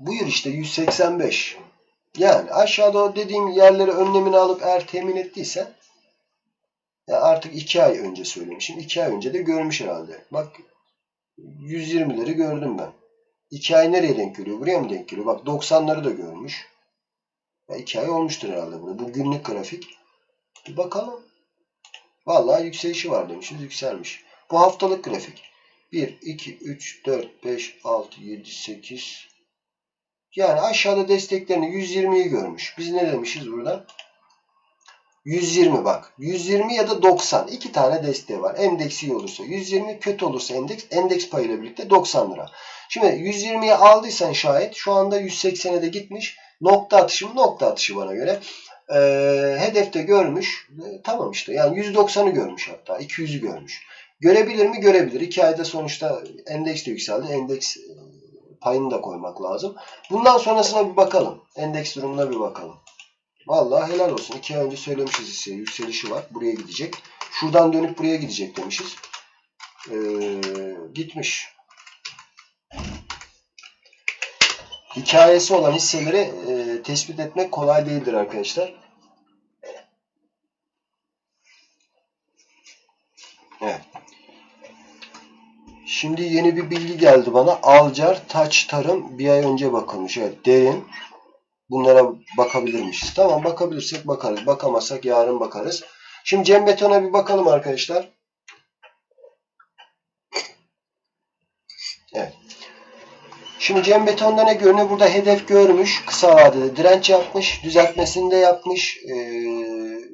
Buyur işte 185. Yani aşağıda dediğim yerleri önlemini alıp eğer temin ettiysen ya artık 2 ay önce söylemişim. 2 ay önce de görmüş herhalde. Bak 120'leri gördüm ben. 2 ay nereye denk geliyor? Buraya mı denk geliyor? Bak 90'ları da görmüş. Ya 2 ay olmuştur herhalde bunu. Bu günlük grafik. Bir bakalım. Vallahi yükselişi var demişiz. Yükselmiş. Bu haftalık grafik. 1, 2, 3, 4, 5, 6, 7, 8. Yani aşağıda desteklerini 120'yi görmüş. Biz ne demişiz burada? 120 bak. 120 ya da 90. İki tane desteği var. Endeks iyi olursa 120, kötü olursa endeks. Endeks payıyla birlikte 90 lira. Şimdi 120'ye aldıysan şayet şu anda 180'e de gitmiş. Nokta atışı mı? Nokta atışı bana göre. Ee, hedefte görmüş. E, tamam işte. Yani 190'ı görmüş hatta. 200'ü görmüş. Görebilir mi? Görebilir. 2 ayda sonuçta endeks de yükseldi. Endeks payını da koymak lazım. Bundan sonrasına bir bakalım. Endeks durumuna bir bakalım. Vallahi helal olsun. 2 ay önce söylemişiz hisseye. Yükselişi var. Buraya gidecek. Şuradan dönüp buraya gidecek demişiz. Ee, gitmiş. Hikayesi olan hisseleri e, tespit etmek kolay değildir arkadaşlar. Şimdi yeni bir bilgi geldi bana. Alcar, Taç, Tarım bir ay önce bakılmış. Evet, derin. Bunlara bakabilirmişiz. Tamam bakabilirsek bakarız. Bakamazsak yarın bakarız. Şimdi Cem Beton'a bir bakalım arkadaşlar. Şimdi Cem Beton'da ne görünüyor? Burada hedef görmüş. Kısa vadede direnç yapmış. Düzeltmesini de yapmış. Ee,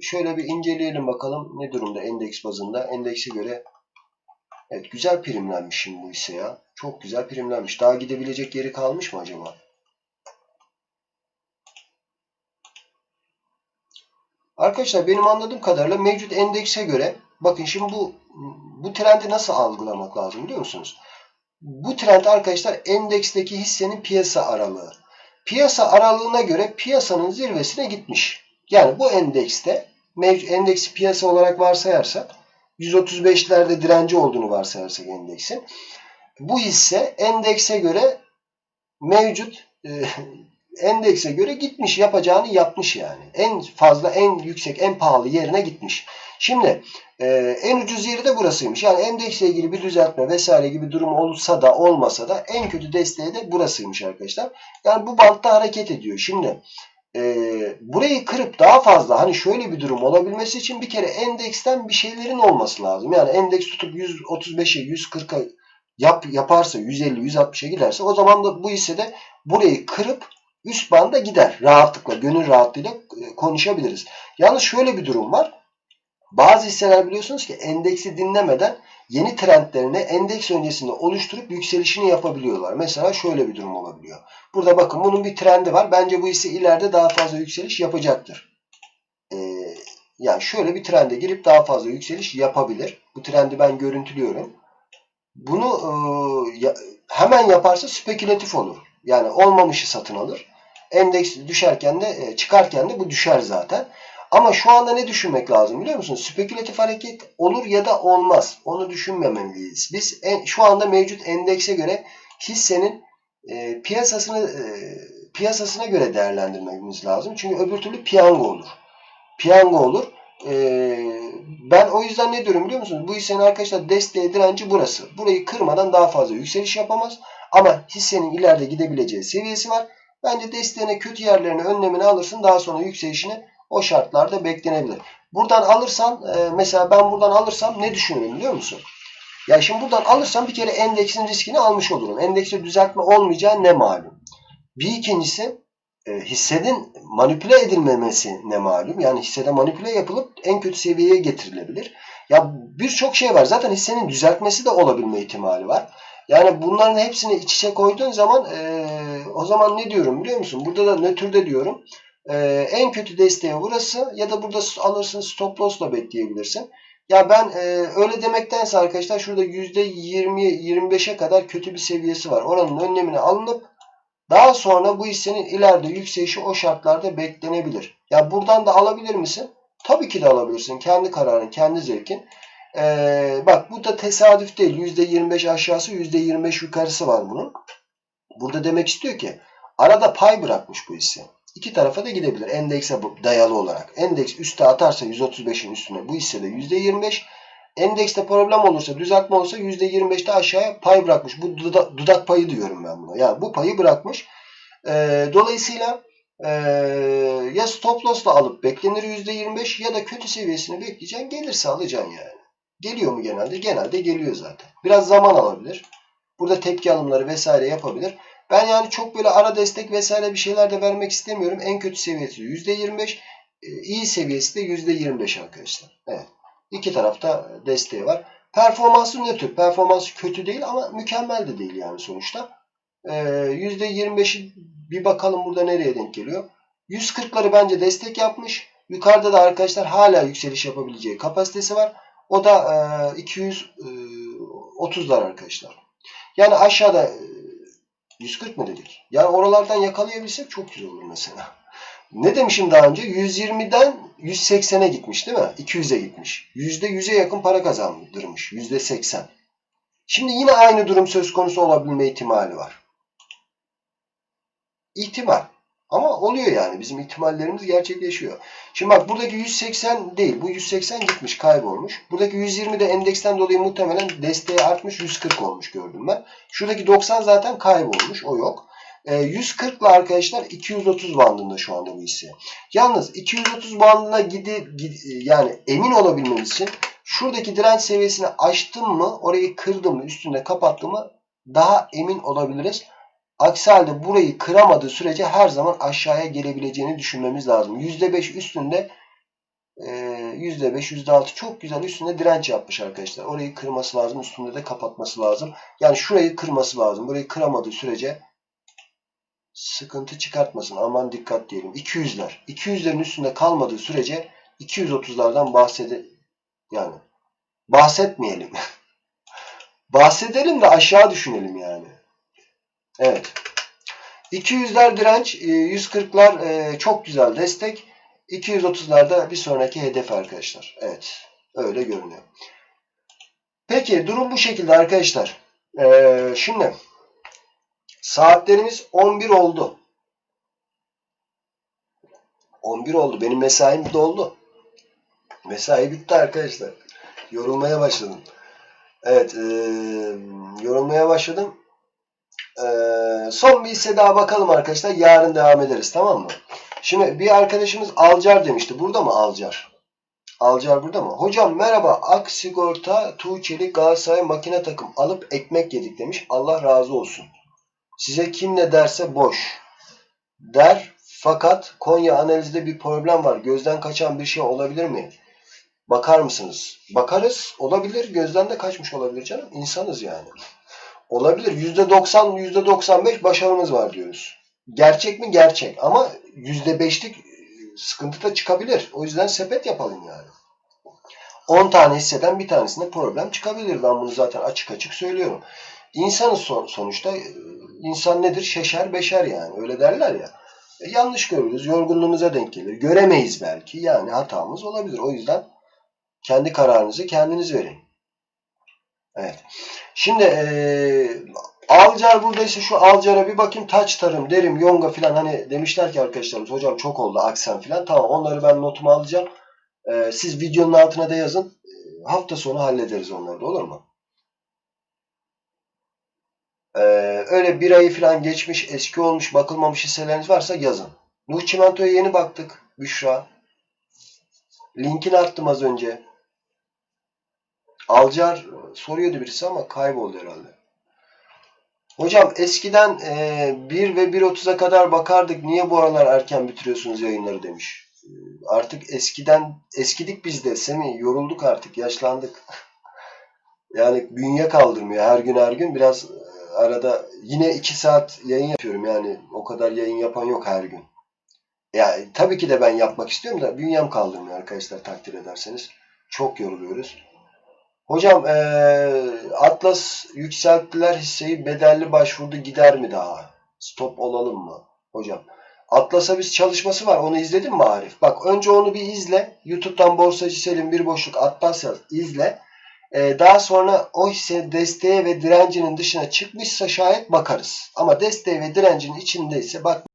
şöyle bir inceleyelim bakalım. Ne durumda endeks bazında? Endekse göre Evet güzel primlenmiş şimdi bu hisse ya. Çok güzel primlenmiş. Daha gidebilecek yeri kalmış mı acaba? Arkadaşlar benim anladığım kadarıyla mevcut endekse göre bakın şimdi bu bu trendi nasıl algılamak lazım biliyor musunuz? Bu trend arkadaşlar endeksteki hissenin piyasa aralığı. Piyasa aralığına göre piyasanın zirvesine gitmiş. Yani bu endekste mevcut endeksi piyasa olarak varsayarsak 135'lerde direnci olduğunu varsayarsak endeksin. Bu hisse endekse göre mevcut e, endekse göre gitmiş yapacağını yapmış yani. En fazla en yüksek en pahalı yerine gitmiş. Şimdi e, en ucuz yeri de burasıymış. Yani endeksle ilgili bir düzeltme vesaire gibi durum olsa da olmasa da en kötü desteği de burasıymış arkadaşlar. Yani bu bantta hareket ediyor. Şimdi e, burayı kırıp daha fazla hani şöyle bir durum olabilmesi için bir kere endeksten bir şeylerin olması lazım. Yani endeks tutup 135'e 140'a yap, yaparsa 150 160'a giderse o zaman da bu hissede burayı kırıp üst banda gider. Rahatlıkla, gönül rahatlığıyla e, konuşabiliriz. Yalnız şöyle bir durum var. Bazı hisseler biliyorsunuz ki endeksi dinlemeden yeni trendlerini endeks öncesinde oluşturup yükselişini yapabiliyorlar. Mesela şöyle bir durum olabiliyor. Burada bakın bunun bir trendi var. Bence bu hisse ileride daha fazla yükseliş yapacaktır. Ee, yani şöyle bir trende girip daha fazla yükseliş yapabilir. Bu trendi ben görüntülüyorum. Bunu e, hemen yaparsa spekülatif olur. Yani olmamışı satın alır. Endeks düşerken de e, çıkarken de bu düşer zaten. Ama şu anda ne düşünmek lazım biliyor musun? Spekülatif hareket olur ya da olmaz. Onu düşünmemeliyiz. Biz en, şu anda mevcut endekse göre hissenin e, piyasasını e, piyasasına göre değerlendirmemiz lazım. Çünkü öbür türlü piyango olur. Piyango olur. E, ben o yüzden ne diyorum biliyor musunuz? Bu hissenin arkadaşlar desteği direnci burası. Burayı kırmadan daha fazla yükseliş yapamaz. Ama hissenin ileride gidebileceği seviyesi var. Bence desteğine kötü yerlerini önlemini alırsın. Daha sonra yükselişini o şartlarda beklenebilir. Buradan alırsan e, mesela ben buradan alırsam ne düşünürüm biliyor musun? Ya şimdi buradan alırsam bir kere endeksin riskini almış olurum. Endekste düzeltme olmayacağı ne malum. Bir ikincisi e, hissedin manipüle edilmemesi ne malum. Yani hissede manipüle yapılıp en kötü seviyeye getirilebilir. Ya birçok şey var. Zaten hissenin düzeltmesi de olabilme ihtimali var. Yani bunların hepsini iç içe koyduğun zaman e, o zaman ne diyorum biliyor musun? Burada da nötrde diyorum. E, en kötü desteği burası ya da burada alırsın stop loss'la bekleyebilirsin. Ya ben e, öyle demektense arkadaşlar şurada %20-25'e kadar kötü bir seviyesi var. Oranın önlemine alınıp daha sonra bu hissenin ileride yükselişi o şartlarda beklenebilir. Ya buradan da alabilir misin? Tabii ki de alabilirsin. Kendi kararın, kendi zevkin. Ee, bak bu da tesadüf değil. %25 aşağısı %25 yukarısı var bunun. Burada demek istiyor ki Arada pay bırakmış bu hisse. İki tarafa da gidebilir endekse dayalı olarak. Endeks üste atarsa 135'in üstüne bu hisse de %25. Endekste problem olursa, düzeltme olursa %25'te aşağıya pay bırakmış. Bu dudak payı diyorum ben buna. Yani bu payı bırakmış. Ee, dolayısıyla ee, ya stop loss'la alıp beklenir %25 ya da kötü seviyesini bekleyeceksin. Gelirse alacaksın yani. Geliyor mu genelde? Genelde geliyor zaten. Biraz zaman alabilir. Burada tepki alımları vesaire yapabilir. Ben yani çok böyle ara destek vesaire bir şeyler de vermek istemiyorum. En kötü seviyesi %25. Ee, iyi seviyesi de %25 arkadaşlar. Evet. İki tarafta desteği var. Performansı ne tür? Performansı kötü değil ama mükemmel de değil yani sonuçta. Ee, %25'i bir bakalım burada nereye denk geliyor. 140'ları bence destek yapmış. Yukarıda da arkadaşlar hala yükseliş yapabileceği kapasitesi var. O da e, 230'lar arkadaşlar. Yani aşağıda 140 mı dedik? Yani oralardan yakalayabilsek çok güzel olur mesela. Ne demişim daha önce? 120'den 180'e gitmiş değil mi? 200'e gitmiş. %100'e yakın para kazandırmış. %80. Şimdi yine aynı durum söz konusu olabilme ihtimali var. İhtimal. Ama oluyor yani. Bizim ihtimallerimiz gerçekleşiyor. Şimdi bak buradaki 180 değil. Bu 180 gitmiş, kaybolmuş. Buradaki 120 de endeksten dolayı muhtemelen desteği artmış 140 olmuş gördüm ben. Şuradaki 90 zaten kaybolmuş. O yok. E, 140 ile arkadaşlar 230 bandında şu anda bu hisse. Yalnız 230 bandına gidi, gidi yani emin olabilmemiz için şuradaki direnç seviyesini aştım mı, orayı kırdım mı, üstünde kapattım mı daha emin olabiliriz. Aksi halde burayı kıramadığı sürece her zaman aşağıya gelebileceğini düşünmemiz lazım. %5 üstünde %5, %6 çok güzel üstünde direnç yapmış arkadaşlar. Orayı kırması lazım. Üstünde de kapatması lazım. Yani şurayı kırması lazım. Burayı kıramadığı sürece sıkıntı çıkartmasın. Aman dikkat diyelim. 200'ler. 200'lerin üstünde kalmadığı sürece 230'lardan bahsede yani bahsetmeyelim. Bahsedelim de aşağı düşünelim yani. Evet. 200'ler direnç, 140'lar e, e, çok güzel destek. 230'larda bir sonraki hedef arkadaşlar. Evet. Öyle görünüyor. Peki durum bu şekilde arkadaşlar. Ee, şimdi saatlerimiz 11 oldu. 11 oldu. Benim mesaim doldu. Mesai bitti arkadaşlar. Yorulmaya başladım. Evet. E, yorulmaya başladım. Ee, son bir hisse daha bakalım arkadaşlar. Yarın devam ederiz tamam mı? Şimdi bir arkadaşımız Alcar demişti. Burada mı Alcar? Alcar burada mı? Hocam merhaba. Ak sigorta Tuğçeli Galatasaray makine takım alıp ekmek yedik demiş. Allah razı olsun. Size kim ne derse boş. Der fakat Konya analizde bir problem var. Gözden kaçan bir şey olabilir mi? Bakar mısınız? Bakarız. Olabilir. Gözden de kaçmış olabilir canım. İnsanız yani. Olabilir. %90, %95 başarımız var diyoruz. Gerçek mi? Gerçek. Ama %5'lik sıkıntı da çıkabilir. O yüzden sepet yapalım yani. 10 tane hisseden bir tanesinde problem çıkabilir. Ben bunu zaten açık açık söylüyorum. İnsanız son, sonuçta. insan nedir? Şeşer beşer yani. Öyle derler ya. E, yanlış görürüz. Yorgunluğumuza denk gelir. Göremeyiz belki. Yani hatamız olabilir. O yüzden kendi kararınızı kendiniz verin. Evet. Şimdi e, Alcar buradaysa şu Alcar'a bir bakayım. Taç tarım, derim, yonga filan hani demişler ki arkadaşlarımız hocam çok oldu aksen filan. Tamam onları ben notuma alacağım. E, siz videonun altına da yazın. E, hafta sonu hallederiz onları da olur mu? Ee, öyle bir ayı falan geçmiş, eski olmuş, bakılmamış hisseleriniz varsa yazın. Nuh Çimento'ya yeni baktık. Büşra. Linkini attım az önce. Alcar soruyordu birisi ama kayboldu herhalde. Hocam eskiden e, 1 ve 1.30'a kadar bakardık. Niye bu aralar erken bitiriyorsunuz yayınları demiş. Artık eskiden eskidik biz de Semih. Yorulduk artık. Yaşlandık. yani bünye kaldırmıyor her gün her gün. Biraz e, arada yine 2 saat yayın yapıyorum. Yani o kadar yayın yapan yok her gün. Yani tabii ki de ben yapmak istiyorum da bünyem kaldırmıyor arkadaşlar takdir ederseniz. Çok yoruluyoruz. Hocam ee, Atlas yükselttiler hisseyi bedelli başvurdu gider mi daha? Stop olalım mı? Hocam Atlas'a biz çalışması var. Onu izledin mi Arif? Bak önce onu bir izle. YouTube'dan Borsacı Selim bir boşluk Atlas yaz. izle. Ee, daha sonra o hisse desteğe ve direncinin dışına çıkmışsa şayet bakarız. Ama desteği ve direncinin içindeyse bak